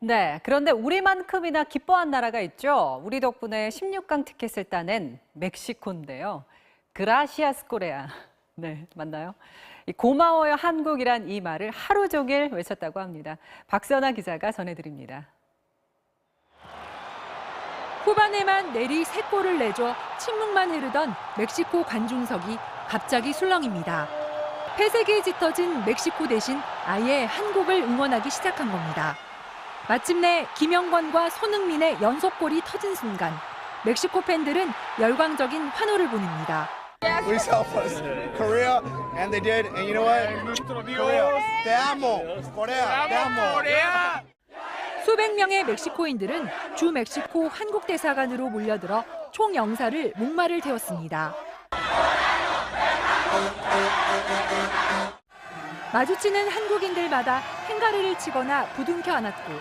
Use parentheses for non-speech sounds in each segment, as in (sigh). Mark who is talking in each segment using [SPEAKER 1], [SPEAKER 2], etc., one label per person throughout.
[SPEAKER 1] 네, 그런데 우리만큼이나 기뻐한 나라가 있죠. 우리 덕분에 16강 티켓을 따낸 멕시코인데요. 그라시아스 코레아. (laughs) 네, 맞나요? 이 고마워요 한국이란 이 말을 하루 종일 외쳤다고 합니다. 박선아 기자가 전해드립니다.
[SPEAKER 2] 후반에만 내리 세 골을 내줘 침묵만 흐르던 멕시코 관중석이 갑자기 술렁입니다. 폐색이 짙어진 멕시코 대신 아예 한국을 응원하기 시작한 겁니다. 마침내 김영권과 손흥민의 연속골이 터진 순간 멕시코 팬들은 열광적인 환호를 보냅니다.
[SPEAKER 3] We saw was Korea, and they did. And you know what? Korea, te amo. Korea, te amo.
[SPEAKER 2] 수백 명의 멕시코인들은 주 멕시코 한국 대사관으로 몰려들어 총영사를 목마를 태웠습니다. 마주치는 한국인들마다 행가리를 치거나 부둥켜 안았고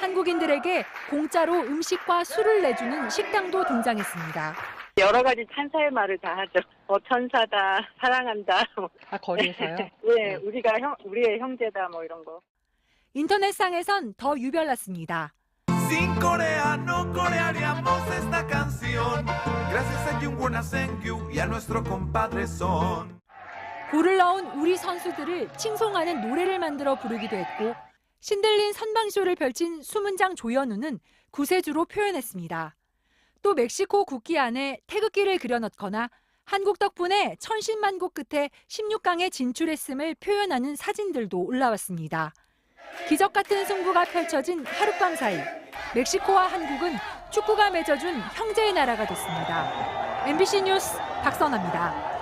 [SPEAKER 2] 한국인들에게 공짜로 음식과 술을 내주는 식당도 등장했습니다.
[SPEAKER 4] 여러 가지 찬사의 말을 다 하죠. 뭐 천사다, 사랑한다.
[SPEAKER 2] 아 거리에서요? (laughs)
[SPEAKER 4] 예, 우리가 형, 우리의 형제다, 뭐 이런 거.
[SPEAKER 2] 인터넷상에선 더 유별났습니다. 골을 넣은 우리 선수들을 칭송하는 노래를 만들어 부르기도 했고 신들린 선방쇼를 펼친 수문장 조현우는 구세주로 표현했습니다. 또 멕시코 국기 안에 태극기를 그려넣거나 한국 덕분에 천신만고 끝에 16강에 진출했음을 표현하는 사진들도 올라왔습니다. 기적 같은 승부가 펼쳐진 하룻밤 사이 멕시코와 한국은 축구가 맺어준 형제의 나라가 됐습니다. MBC 뉴스 박선아입니다.